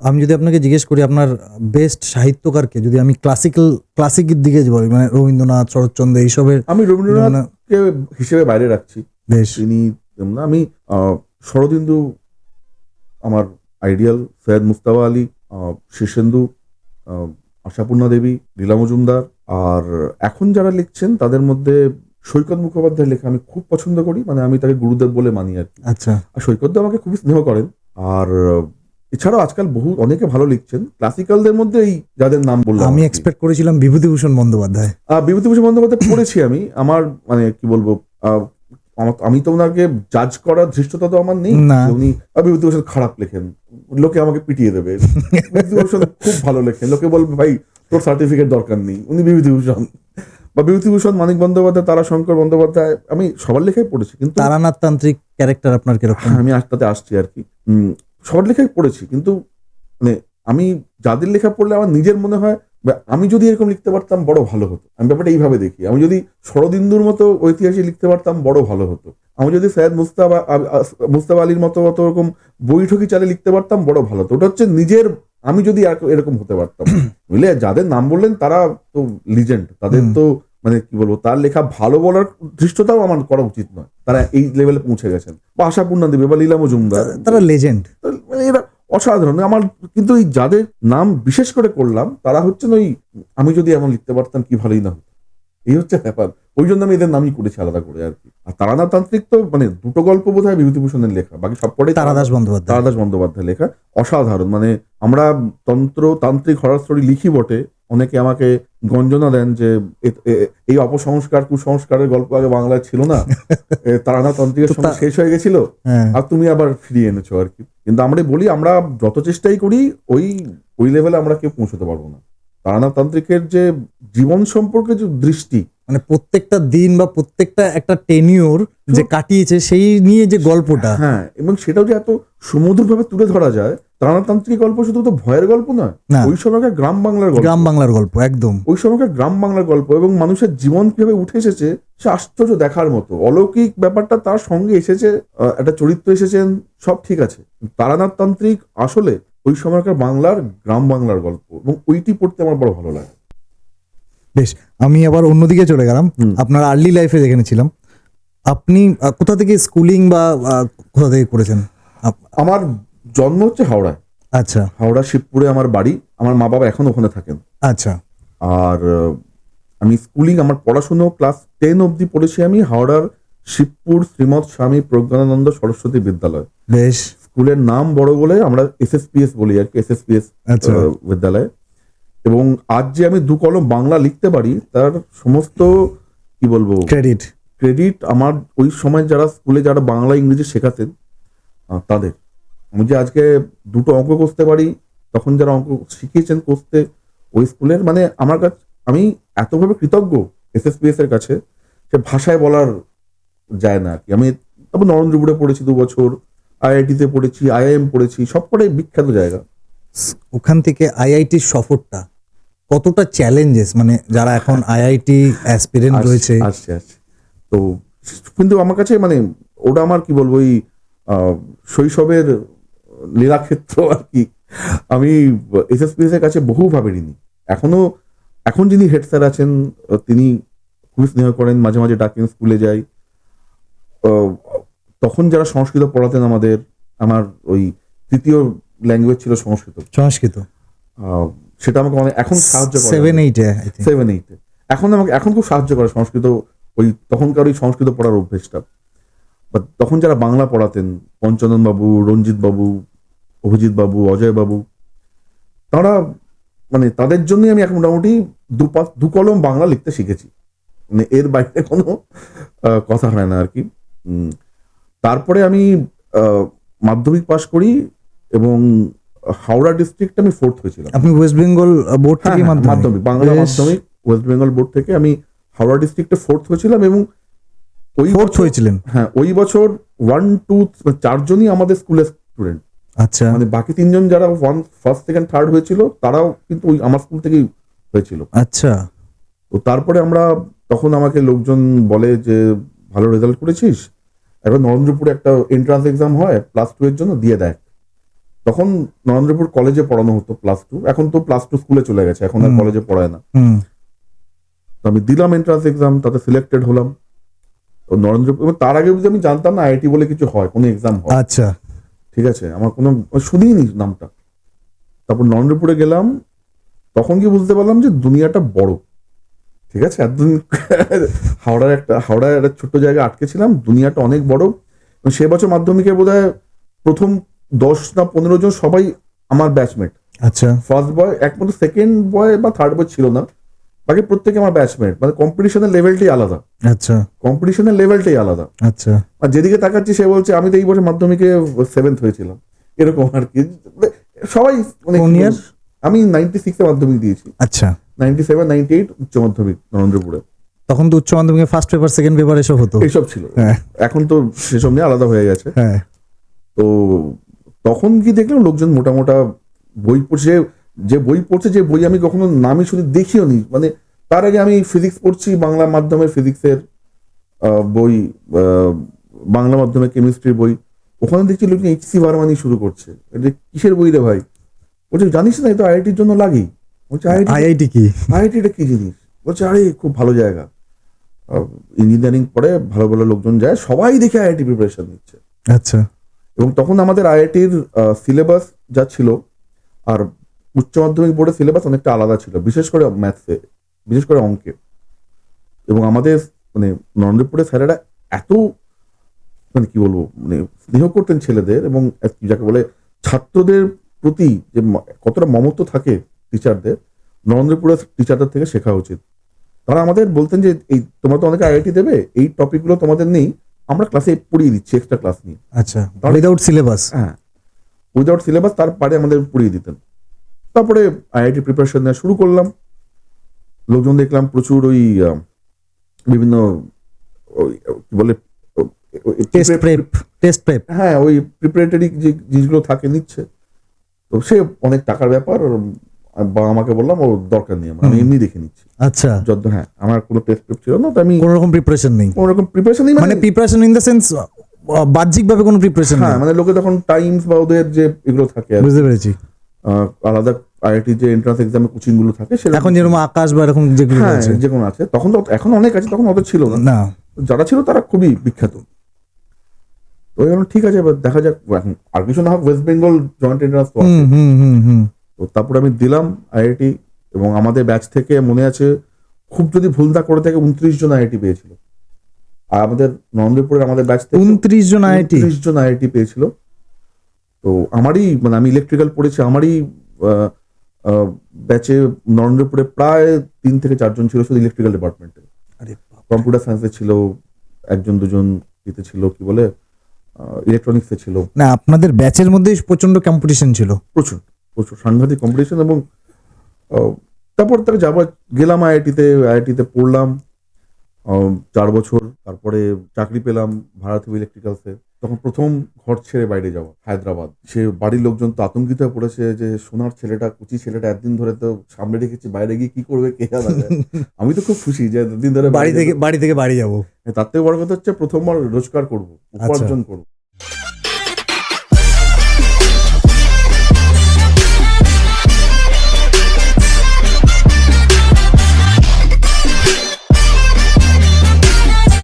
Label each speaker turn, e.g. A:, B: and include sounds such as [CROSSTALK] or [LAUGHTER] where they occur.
A: আমি যদি আপনাকে জিজ্ঞেস করি আপনার বেস্ট সাহিত্যকারকে যদি আমি ক্লাসিক্যাল ক্লাসিকের দিকে বলি মানে রবীন্দ্রনাথ শরৎচন্দ্র এইসবের
B: আমি রবীন্দ্রনাথকে হিসেবে বাইরে রাখছি।
A: বেশ।
B: তিনি। আমি শরদিন্দু আমার আইডিয়াল সৈয়দ মুস্তাফা আলী শীর্ষেন্দু আশাপূর্ণা দেবী লীলা মজুমদার আর এখন যারা লিখছেন তাদের মধ্যে সৈকত মুখোপাধ্যায়ের লেখা আমি খুব পছন্দ করি মানে আমি তাকে গুরুদেব বলে মানি আর কি।
A: আচ্ছা।
B: আর সৈকত দা আমাকে খুবই স্নেহ করেন আর এছাড়াও আজকাল বহু অনেকে ভালো লিখছেন। ক্লাসিক্যালদের মধ্যে এই যাদের নাম বললাম
A: আমি এক্সপেক্ট করেছিলাম বিভূতিভূষণ বন্দ্যোপাধ্যায়।
B: বিভূতিভূষণ বন্দ্যোপাধ্যায় পড়েছি আমি। আমার মানে কি বলব আমি তো ওনাকে জাজ করার ধৃষ্টতা তো আমার নেই।
A: না।
B: উনি বিভূতিভূষণ খারাপ লেখেন। লোকে আমাকে পিটিয়ে দেবে। বিভূতিভূষণ খুব ভালো লেখেন। লোকে বলবে ভাই তোর সার্টিফিকেট দরকার নেই। উনি বিভূতিভূষণ। বা বিভূতিভূষণ মানিক বন্দ্যোপাধ্যায় তারাশঙ্কর বন্দ্যোপাধ্যায় আমি সবার লেখাই পড়েছি কিন্তু
A: তারানাথ তান্ত্রিক ক্যারেক্টার আপনার কীরকম?
B: আমি আজটাতে আসছি আর কি। সবার লেখাই পড়েছি কিন্তু মানে আমি যাদের লেখা পড়লে আমার নিজের মনে হয় আমি যদি এরকম লিখতে পারতাম বড় ভালো হতো। আমি ব্যাপারটা এইভাবে দেখি। আমি যদি শরদিন্দুর মতো ঐতিহাসিক লিখতে পারতাম বড় ভালো হতো। আমি যদি সৈয়দ আ- মুস্তাফা আলীর মতো অত রকম বৈঠকি চালে লিখতে পারতাম বড় ভালো হতো। ওটা হচ্ছে নিজের আমি যদি এরকম হতে পারতাম। [CLEARS THROAT] বুঝলে? যাদের নাম বললেন তারা তো লিজেন্ড তাদের তো মানে কি বলব তার লেখা ভালো বলার ধৃষ্টতাও আমার করা উচিত নয়। তারা এই লেভেলে পৌঁছে গেছেন। বা আশাপূর্ণা দেবী বা লীলা মজুমদার।
A: তারা লেজেন্ড
B: মানে এরা অসাধারণ। আমার কিন্তু এই যাদের নাম বিশেষ করে করলাম তারা হচ্ছেন ওই আমি যদি এমন লিখতে পারতাম কি ভালোই না হতো। এই হচ্ছে ব্যাপার। ওই জন্য আমি এদের নামই করেছি আলাদা করে আর কি। আর তারানাথ তান্ত্রিক তো মানে দুটো গল্প বোধ হয় বিভূতিভূষণের লেখা। বাকি সব পরে
A: তারাদাস বন্দ্যোপাধ্যায়
B: তারাদাস বন্দ্যোপাধ্যায় লেখা। অসাধারণ। মানে আমরা তন্ত্র তান্ত্রিক হরার স্টোরি লিখি বটে অনেকে আমাকে গঞ্জনা দেন যে এই অপসংস্কার কুসংস্কারের গল্প আগে বাংলায় ছিল না। তারানাথ সময় শেষ হয়ে গেছিল।
A: হ্যাঁ।
B: আর তুমি আবার ফিরিয়ে এনেছো আর কি। কিন্তু আমরা বলি আমরা যত চেষ্টাই করি ওই ওই লেভেলে আমরা কেউ পৌঁছতে পারব না। তারানাথ তান্ত্রিকের যে জীবন সম্পর্কে যে দৃষ্টি
A: মানে প্রত্যেকটা দিন বা প্রত্যেকটা একটা টেনিওর যে কাটিয়েছে সেই নিয়ে যে গল্পটা।
B: হ্যাঁ এবং সেটাও যে এত সুমধুর ভাবে তুলে ধরা যায় তারানাথ তান্ত্রিক গল্প শুধু তো ভয়ের গল্প নয় ওই সময়কার গ্রাম বাংলার গল্প।
A: গ্রাম বাংলার গল্প একদম।
B: ওই সময়কার গ্রাম বাংলার গল্প এবং মানুষের জীবন কীভাবে উঠে এসেছে সে আশ্চর্য দেখার মতো। অলৌকিক ব্যাপারটা তার সঙ্গে এসেছে একটা চরিত্র এসেছেন সব ঠিক আছে। তারানাথ তান্ত্রিক আসলে ওই সময়কার বাংলার গ্রাম বাংলার গল্প এবং ওইটি পড়তে আমার বড় ভালো লাগে।
A: বেশ আমি আবার অন্যদিকে চলে গেলাম। আপনার আর্লি লাইফে যেখানে ছিলাম। আপনি কোথা থেকে স্কুলিং বা কোথা থেকে করেছেন?
B: আমার জন্ম হচ্ছে হাওড়ায়।
A: আচ্ছা।
B: হাওড়া শিবপুরে আমার বাড়ি। আমার মা বাবা এখন ওখানে থাকেন।
A: আচ্ছা।
B: আর আমি স্কুলিং আমার পড়াশুনো ক্লাস টেন অবধি পড়েছি আমি হাওড়ার শিবপুর শ্রীমৎ স্বামী প্রজ্ঞানানন্দ সরস্বতী বিদ্যালয়।
A: বেশ।
B: স্কুলের নাম বড় বলে আমরা এসএসপিএস বলি আর কি এসএসপিএস
A: আচ্ছা।
B: বিদ্যালয়। এবং আজ যে আমি দু কলম বাংলা লিখতে পারি তার সমস্ত কি বলব
A: ক্রেডিট
B: ক্রেডিট আমার ওই সময় যারা স্কুলে যারা বাংলা ইংরেজি শেখাতেন তাদের। আমি যে আজকে দুটো অঙ্ক কষতে পারি তখন যারা অঙ্ক শিখিয়েছেন কষতে ওই স্কুলের মানে আমার কাছে আমি এতভাবে কৃতজ্ঞ এসএসপিএস এর কাছে সে ভাষায় বলার যায় না আর কি। আমি তারপর নরেন্দ্রপুরে পড়েছি দু বছর আইআইটিতে পড়েছি আইআইএম পড়েছি সবকটাই বিখ্যাত জায়গা।
A: ওখান থেকে আইআইটির সফরটা কতটা চ্যালেঞ্জেস মানে যারা এখন আইআইটি অ্যাসপিরেন্ট রয়েছে।
B: আসছে আসছে। তো কিন্তু আমার কাছে মানে ওটা আমার কি বলব ওই শৈশবের লীলাক্ষেত্র আর কি। আমি এসএসপিএস এর কাছে বহুভাবে ঋণী এখনও এখন যিনি হেড স্যার আছেন তিনি খুবই স্নেহ করেন মাঝে মাঝে ডাকেন স্কুলে যাই। তখন যারা সংস্কৃত পড়াতেন আমাদের আমার ওই তৃতীয় ল্যাঙ্গুয়েজ ছিল সংস্কৃত।
A: সংস্কৃত।
B: সেটা আমাকে অনেক এখন সাহায্য করে।
A: সেভেন এইটে
B: সেভেন এইটে এখন আমাকে এখন খুব সাহায্য করে সংস্কৃত। ওই তখনকার ওই সংস্কৃত পড়ার অভ্যেসটা। বা তখন যারা বাংলা পড়াতেন পঞ্চানন বাবু রঞ্জিত বাবু অভিজিৎ বাবু অজয় বাবু তারা মানে তাদের জন্যই আমি এখন মোটামুটি দু দু কলম বাংলা লিখতে শিখেছি। মানে এর বাইরে কোনো কথা হয় না আর কি। তারপরে আমি মাধ্যমিক পাশ করি। এবং হাওড়া ডিস্ট্রিক্ট আমি ফোর্থ হয়েছিলাম।
A: আপনি ওয়েস্ট বেঙ্গল বোর্ড
B: হ্যাঁ,
A: থেকে
B: হ্যাঁ,
A: মাধ্যমিক?
B: বাংলা মাধ্যমিক ওয়েস্ট বেঙ্গল বোর্ড থেকে আমি হাওড়া ডিস্ট্রিক্টে ফোর্থ হয়েছিলাম এবং ওই
A: ফোর্থ হয়েছিলেন?
B: হ্যাঁ ওই বছর ওয়ান টু চারজনই আমাদের স্কুলের স্টুডেন্ট
A: আচ্ছা।
B: মানে বাকি তিনজন যারা ওয়ান ফার্স্ট সেকেন্ড থার্ড হয়েছিল তারাও কিন্তু ওই আমার স্কুল থেকেই হয়েছিল।
A: আচ্ছা।
B: তো তারপরে আমরা তখন আমাকে লোকজন বলে যে ভালো রেজাল্ট করেছিস? এবার নরেন্দ্রপুরে একটা এন্ট্রান্স এক্সাম হয় প্লাস টু এর জন্য দিয়ে দেয় তখন নরেন্দ্রপুর কলেজে পড়ানো হতো প্লাস টু এখন তো প্লাস টু স্কুলে চলে গেছে এখন আর কলেজে পড়ায় না। তো আমি দিলাম এন্ট্রান্স এক্সাম তাতে সিলেক্টেড হলাম। নরেন্দ্রপুর তার আগে অবধি আমি জানতাম না আইআইটি বলে কিছু হয় কোনো এক্সাম হয়।
A: আচ্ছা।
B: ঠিক আছে আমার কোনো শুনিনি নামটা। তারপর নরেন্দ্রপুরে গেলাম তখন কি বুঝতে পারলাম যে দুনিয়াটা বড়। ঠিক আছে এতদিন [LAUGHS] হাওড়ার একটা হাওড়ার একটা ছোট্ট জায়গায় আটকে ছিলাম দুনিয়াটা অনেক বড়। সে বছর মাধ্যমিকের বোধ প্রথম দশ না পনেরো জন সবাই আমার ব্যাচমেট
A: আচ্ছা।
B: ফার্স্ট বয় একমাত্র সেকেন্ড বয় বা থার্ড বয় ছিল না। বাকি প্রত্যেকে আমার ব্যাচমেট মানে কম্পিটিশনের লেভেলটাই আলাদা।
A: আচ্ছা।
B: কম্পিটিশনের লেভেলটাই আলাদা।
A: আচ্ছা।
B: আর যেদিকে তাকাচ্ছি সে বলছে আমি তো এই বছর মাধ্যমিকে সেভেন্থ হয়েছিলাম। এরকম আর কি। সবাই মানে আমি নাইনটি সিক্সে মাধ্যমিক দিয়েছি।
A: আচ্ছা।
B: নাইনটি সেভেন নাইনটি এইট উচ্চ মাধ্যমিক নরেন্দ্রপুরে।
A: তখন তো উচ্চ মাধ্যমিকে ফার্স্ট পেপার সেকেন্ড পেপার এসব হতো।
B: এইসব ছিল।
A: হ্যাঁ।
B: এখন তো সেসব নিয়ে আলাদা হয়ে গেছে।
A: হ্যাঁ।
B: তো তখন কি দেখলাম লোকজন মোটা মোটা বই পড়ছে যে বই পড়ছে যে বই আমি কখনো নামই শুনে দেখিও নি মানে তার আগে আমি ফিজিক্স পড়ছি বাংলা মাধ্যমের ফিজিক্সের বই বাংলা মাধ্যমে কেমিস্ট্রির বই। ওখানে দেখছি লোকজন এইচসি বারমানি শুরু করছে। এটা কিসের বই রে ভাই? বলছে জানিস না এটা আইআইটির জন্য লাগেই বলছে আইআইটি
A: আইআইটি কি?
B: আইআইটিটা কি? জিনিস? বলছে আরে খুব ভালো জায়গা। ইঞ্জিনিয়ারিং পড়ে ভালো ভালো লোকজন যায় সবাই দেখে আইআইটি প্রিপারেশন নিচ্ছে।
A: আচ্ছা।
B: এবং তখন আমাদের আইআইটির সিলেবাস যা ছিল, আর উচ্চ মাধ্যমিক বোর্ডের সিলেবাস অনেকটা আলাদা ছিল, বিশেষ করে ম্যাথসে বিশেষ করে অঙ্কে এবং আমাদের মানে নরেন্দ্রপুরের স্যারেরা এত মানে কি বলব মানে স্নেহ করতেন ছেলেদের এবং যাকে বলে ছাত্রদের প্রতি যে কতটা মমত্ব থাকে টিচারদের নরেন্দ্রপুরের টিচারদের থেকে শেখা উচিত। তারা আমাদের বলতেন যে, এই, তোমরা তো অনেকে আইআইটি দেবে, এই টপিকগুলো তোমাদের নেই আমরা ক্লাসে পড়িয়ে দিচ্ছি এক্সট্রা ক্লাস নিয়ে।
A: আচ্ছা উইদাউট সিলেবাস
B: হ্যাঁ উইদাউট সিলেবাস তার পারে আমাদের পড়িয়ে দিতেন। তারপরে আইআইটি প্রিপারেশন নেওয়া শুরু করলাম। লোকজন দেখলাম প্রচুর ওই বিভিন্ন ওই, কি বলে
A: টেস্ট প্রেপ টেস্ট প্রেপ
B: হ্যাঁ ওই প্রিপারেটরি যে জিনিসগুলো থাকে নিচ্ছে। তো সে অনেক টাকার ব্যাপার বাবা আমাকে বললাম ও দরকার নেই আমার। আমি এমনি দেখে নিচ্ছি।
A: আচ্ছা।
B: যত হ্যাঁ আমার কোনো টেস্ট প্রেপ ছিল না তো আমি
A: কোন রকম প্রিপারেশন নেই।
B: কোনো রকম প্রিপারেশন নেই
A: মানে প্রিপারেশন ইন দ্য সেন্স বাহ্যিক ভাবে কোনো প্রিপারেশন
B: হ্যাঁ মানে লোকে তখন টাইমস বা ওদের যে এগুলো থাকে
A: বুঝতে পেরেছি।
B: আলাদা আইআইটি যে এন্ট্রান্স এক্সামে কোচিংগুলো থাকে সেটা
A: এখন যেরকম আকাশ বা এরকম যেগুলো
B: হ্যাঁ
A: আছে।
B: যে কোনো আছে। তখন তো এখন অনেক আছে তখন অত ছিল না।
A: না।
B: যারা ছিল তারা খুবই বিখ্যাত। ওই ঠিক আছে এবার দেখা যাক এখন আর কিছু না হোক ওয়েস্ট বেঙ্গল জয়েন্ট এন্ট্রান্স তো আছে। তো তারপরে আমি দিলাম আইআইটি এবং আমাদের ব্যাচ থেকে মনে আছে খুব যদি ভুল না করে থাকে উনত্রিশ জন আইআইটি পেয়েছিল। আর আমাদের নরেন্দ্রপুরের আমাদের ব্যাচ থেকে
A: উনত্রিশ জন আইআইটি
B: উনত্রিশ জন আইআইটি পেয়েছিল। তো আমারই মানে আমি ইলেকট্রিক্যাল পড়েছি আমারই ব্যাচে নরেন্দ্রপুরে প্রায় তিন থেকে চারজন ছিল শুধু ইলেকট্রিক্যাল ডিপার্টমেন্টে
A: আরে
B: কম্পিউটার সায়েন্সে ছিল একজন দুজন ইতে ছিল কি বলে ইলেকট্রনিক্সে ছিল।
A: না আপনাদের ব্যাচের মধ্যেই প্রচণ্ড কম্পিটিশন ছিল।
B: প্রচুর। প্রচুর সাংঘাতিক কম্পিটিশন এবং তারপর তাকে যাবার গেলাম আইআইটিতে আইআইটিতে পড়লাম চার বছর তারপরে চাকরি পেলাম ভারতীয় ইলেকট্রিক্যালসে তখন প্রথম ঘর ছেড়ে বাইরে যাওয়া হায়দ্রাবাদ। সে বাড়ির লোকজন তো আতঙ্কিত হয়ে পড়েছে যে সোনার ছেলেটা কুচি ছেলেটা একদিন ধরে তো সামনে রেখেছি বাইরে গিয়ে কি করবে কে জানা। [LAUGHS] আমি তো খুব খুশি যে এতদিন ধরে
A: বাড়ি থেকে বাড়ি থেকে বাড়ি যাব।
B: যাব। তার থেকে বড় কথা হচ্ছে প্রথমবার রোজগার করব উপার্জন করব।